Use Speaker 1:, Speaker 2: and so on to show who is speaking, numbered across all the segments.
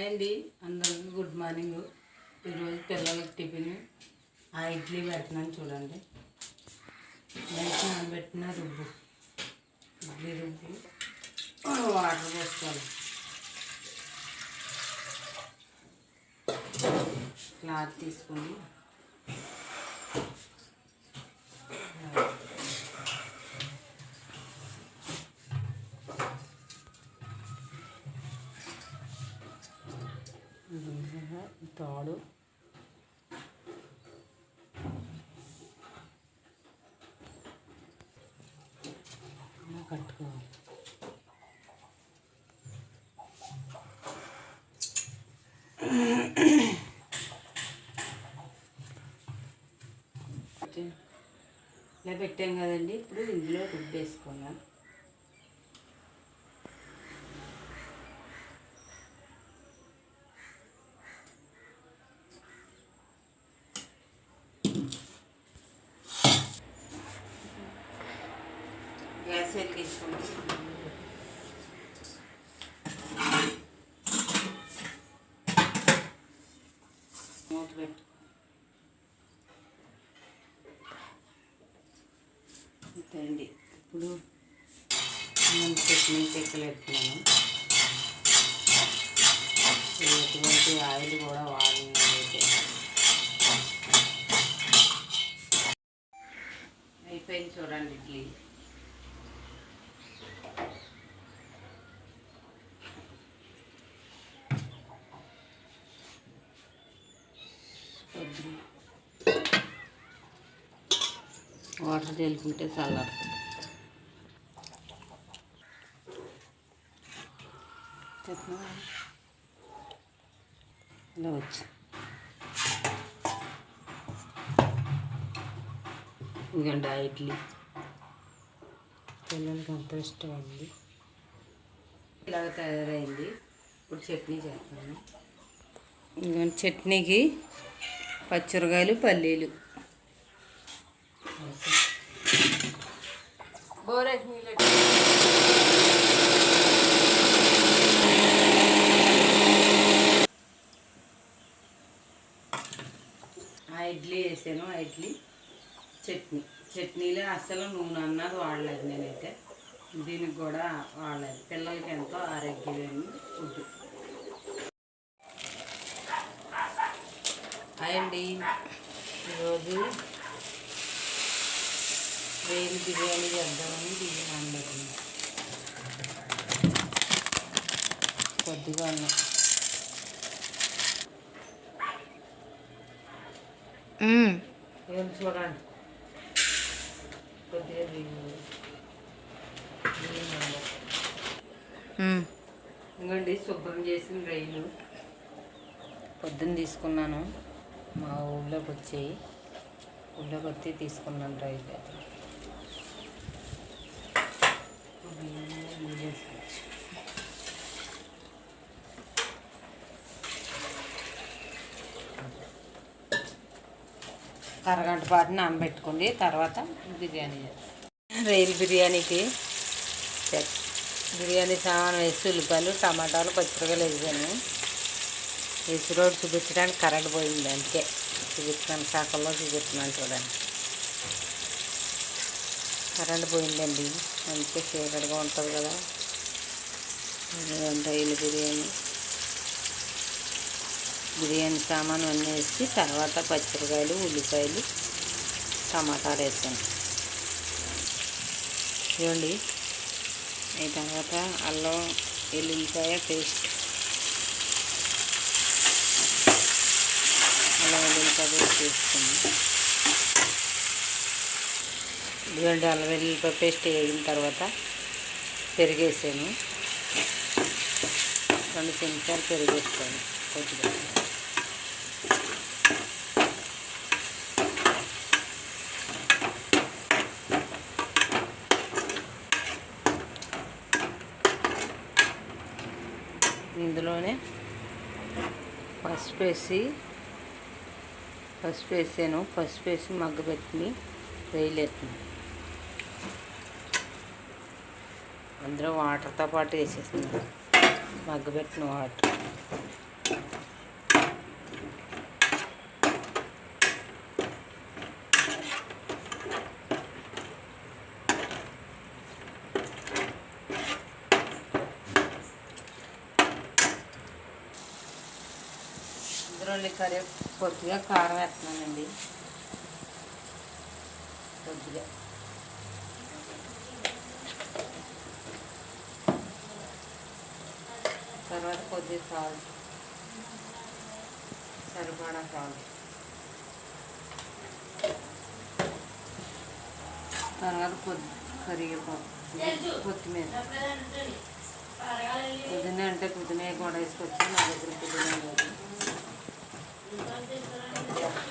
Speaker 1: Hi అండి. అందరికీ good morning. ఈరోజు పిల్లలకి టిఫిన్. ఆ ఇడ్లీ పెట్టినాను చూడండి. నైట్ నానబెట్టిన రుబ్బు. ఇడ్లీ రుబ్బు వాటర్ పోసుకోవాలి. క్లాత్ తీసుకొని కట్టుకోవాలి. ఇలా పెట్టాం కదండి. ఇప్పుడు ఇందులో రుబ్బేసుకోవాలి మూత పెట్టు అండి ఇప్పుడు మనం చట్నీ చెక్కలు ఎటువంటి ఆయిల్ కూడా వాడినైతే. అయిపోయింది చూడండి ఇడ్లీ కొద్దిగా వాటర్ చల్లుకుంటే చల్లారుతుంది. ఇలా వచ్చి. ఇంకండి ఆ ఇడ్లీ. పిల్లలకి అంత ఇష్టమైంది ఇలాగ తయారైంది. ఇప్పుడు చట్నీ చేస్తాను. ఇంకొంచెం చట్నీకి పచ్చిమిరకాయలు పల్లీలు. ఆ ఇడ్లీ వేసాను ఆ ఇడ్లీ చట్నీ. చట్నీలో అసలు నూనె అన్నది వాడలేదు నేనైతే. దీనికి కూడా వాడలేదు. పిల్లలకి ఎంతో ఆరోగ్యమైన ఫుడ్. హాయ్ అండి. ఈరోజు వేలు బిర్యానీ చేద్దామని బియ్యం నానబెట్టింది కొద్దిగా అన్నం. ఏం చూడండి? కొద్దిగా బియ్యం. ఇంకోండి శుభ్రం చేసిన రైలు. పొద్దున్న తీసుకున్నాను. మా ఊళ్ళోకి వచ్చి ఊళ్ళోకి వచ్చి తీసుకున్నాను రైలు. అరగంట పాటు నానబెట్టుకోండి తర్వాత బిర్యానీ రైలు బిర్యానీకి బిర్యానీ సామాన్ వేసి ఉల్లిపాయలు టమాటాలు పచ్చిమిరకాయలు వేసాను. వేసి రోడ్డు చూపించడానికి కరెంట్ పోయింది అందుకే చూపిస్తున్నాను శాఖల్లో చూపిస్తున్నాను చూడండి. కరెంట్ పోయిందండి అందుకే చీకటిగా ఉంటుంది కదా. రైలు బిర్యానీ. బిర్యానీ సామాను అన్నీ వేసి తర్వాత పచ్చిమిరకాయలు ఉల్లిపాయలు టమాటాలు వేసాను చూడండి ఈ తర్వాత అల్లం ఎల్లుల్లిపాయ పేస్ట్. అల్లం వెల్లుల్లిపాయ పేస్ట్ వేసుకుని ఇదిగోండి అల్లం వెల్లుల్లిపాయ పేస్ట్ వేగిన తర్వాత పెరిగేసాను. రెండు చెంచాలు పెరిగేస్తాను. ఇందులోనే పసుపు వేసి పసుపు వేసాను పసుపు వేసి మగ్గబెట్టుకుని వేయలేతున్నాను అందులో వాటర్తో పాటు వేసేస్తున్నాను మగ్గబెట్టిన వాటర్. ఇందులో కర్రీ కొద్దిగా కారం వేస్తున్నానండి కొద్దిగా తర్వాత కొద్దిగా సాల్ట్ సరిపడా సాల్ట్ తర్వాత కొద్ది కరివేపాకు కొత్తిమీర పుదీనా అంటే పుదీనా కూడా వేసుకొచ్చి నా దగ్గర పుదీనా లేదు Thank you.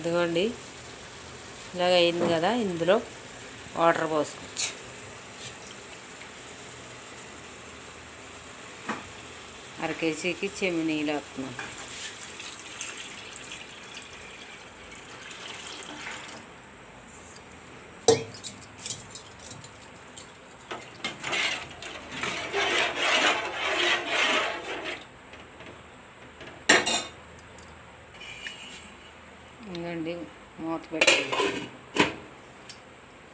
Speaker 1: ఇదిగోండి. ఇలాగ అయింది కదా ఇందులో వాటర్ పోసుకోవచ్చు. అర కేజీకి చెమినీళ్ళు వస్తున్నాం ఇంకండి మూత పెట్టుకున్నాను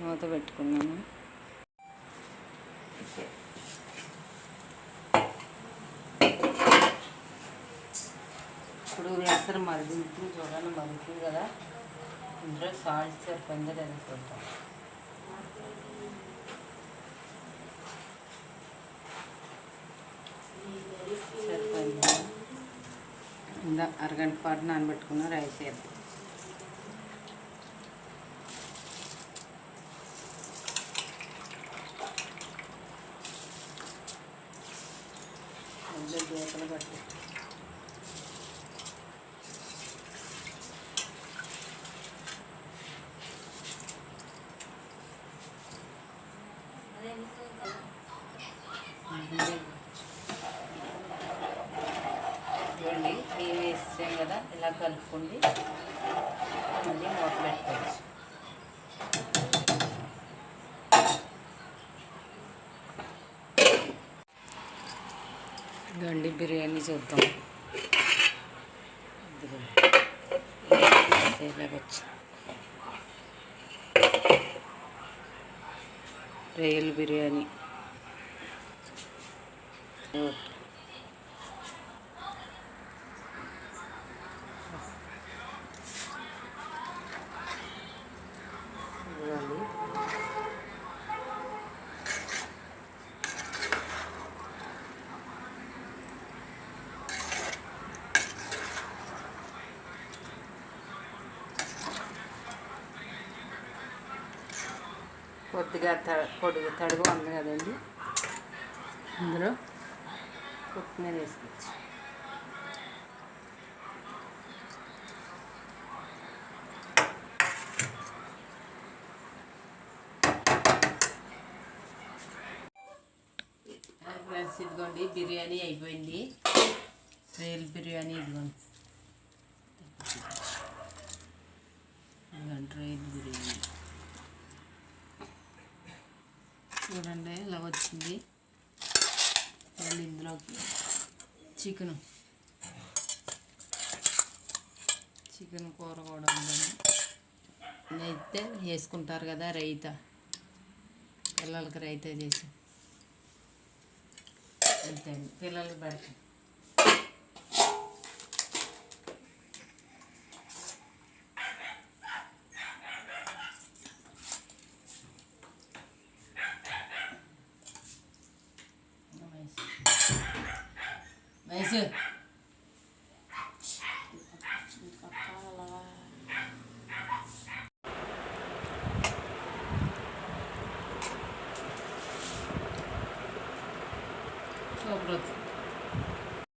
Speaker 1: మూత పెట్టుకున్నాను. ఇప్పుడు ఎసరు మరుగుతుంది చూడండి మరుగుతుంది కదా. ఇందులో సాల్ట్ సరిపోయిందో లేదా చూద్దాం. సరిపోయిందా ఇందా అరగంట పాటు నానబెట్టుకున్న రైస్ వేద్దాం అందులో గీతలు పట్టి చూడండి బియ్యం వేసాం కదా ఇలా కలుపుకోండి మళ్ళీ మూత పెట్టుకోవచ్చు గండి బిర్యానీ చూద్దాం. ఇలాగొచ్చు రొయ్యల బిర్యానీ. కొద్దిగా త పొడిగా తడుగు ఉంది కదండి. అందులో కొత్తిమీర వేసుకోవచ్చు. ఫ్రెండ్స్ ఇదిగోండి బిర్యానీ అయిపోయింది. రేల్ బిర్యానీ ఇదిగోండి రైల్ బిర్యానీ చూడండి ఇలా వచ్చింది. మళ్ళీ ఇందులోకి చికెన్. చికెన్ కూర కూడా ఉందండి. అయితే వేసుకుంటారు కదా రైతా. పిల్లలకి రైతా చేసి. అంతే పిల్లలకి పెడతాం 没事。